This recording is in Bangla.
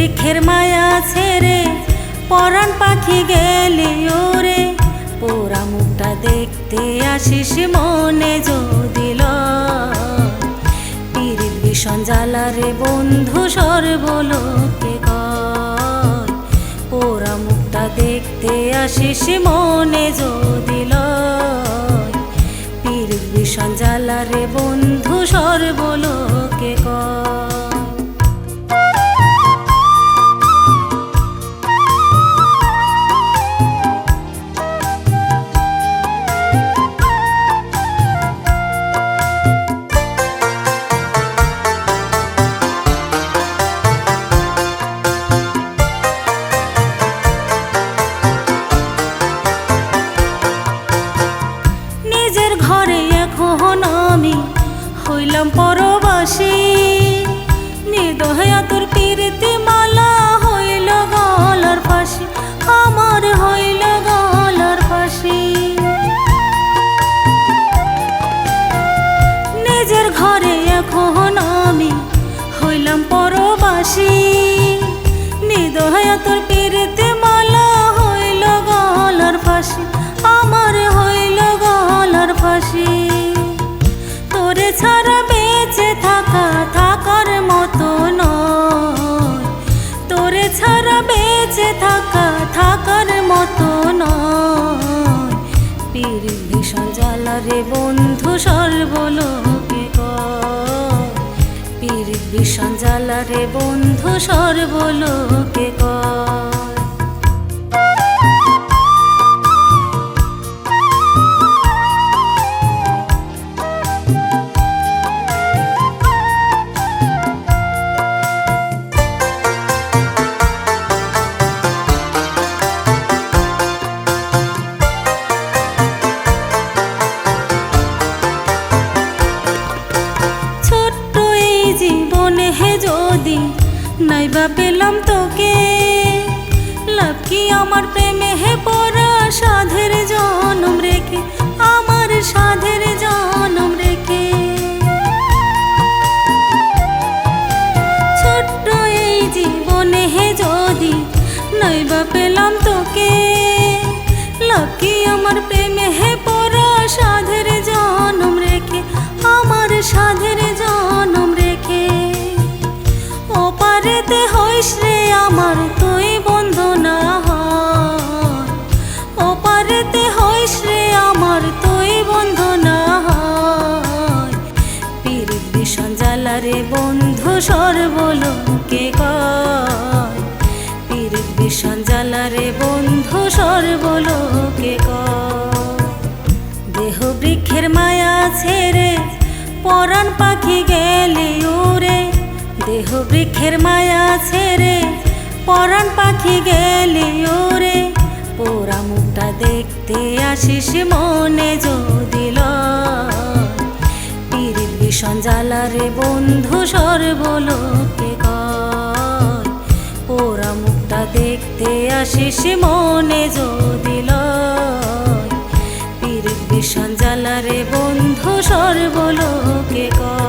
বৃক্ষের মায়া ছেড়ে পরাণ পাখি গেলি ওরে। পোড়া মুখটা দেখতে আসিস মনে যদিল পীরিত ভীষণ জ্বালারে বন্ধু সর্বলোকে কয়। পোড়া মুখটা দেখতে আসিস মনে যদিল পীরিত ভীষণ জ্বালারে বন্ধু সর্বলোকে হইলাম পরবাসী। নিদয়া তোর পিরিতি মালা হইল গলার ফাঁসি, আমার হইল গলার ফাঁসি। নিজের ঘরে এখন আমি হইলাম পরবাসী। নিদয়া তোর পীর জ্বালা রে বন্ধু সর্বলোকে। যদি নাইবা পেলাম তোকে, লাভ কি আমার প্রেমে? হে পড়া সাধের জনম রেখে, আমার সাধের জনম রেখে। ছোট্ট এই জীবনে হে যদি নাইবা পেলাম তোকে, লাভ কি আমার প্রেমে? জ্বালারে বন্ধু সর্বলোকে কয়। পীরিত ভীষণ জ্বালারে বন্ধু সর্বলোকে কয়। দেহ বৃক্ষের মায়া ছেড়ে পরাণ পাখি গেলে উড়ে। দেহ বৃক্ষের মায়া ছেড়ে পরাণ পাখি গেলে উড়ে। পোড়া মুখটা দেখতে আসিস মনে যদিল পীরিত ভীষণ জ্বালারে বন্ধু সর্বলোকে কয় পোড়া মুখটা দেখতে আসিস মনে যদি লয়। পীর ভীষণ জ্বালারে বন্ধু সর্বলোকে কয়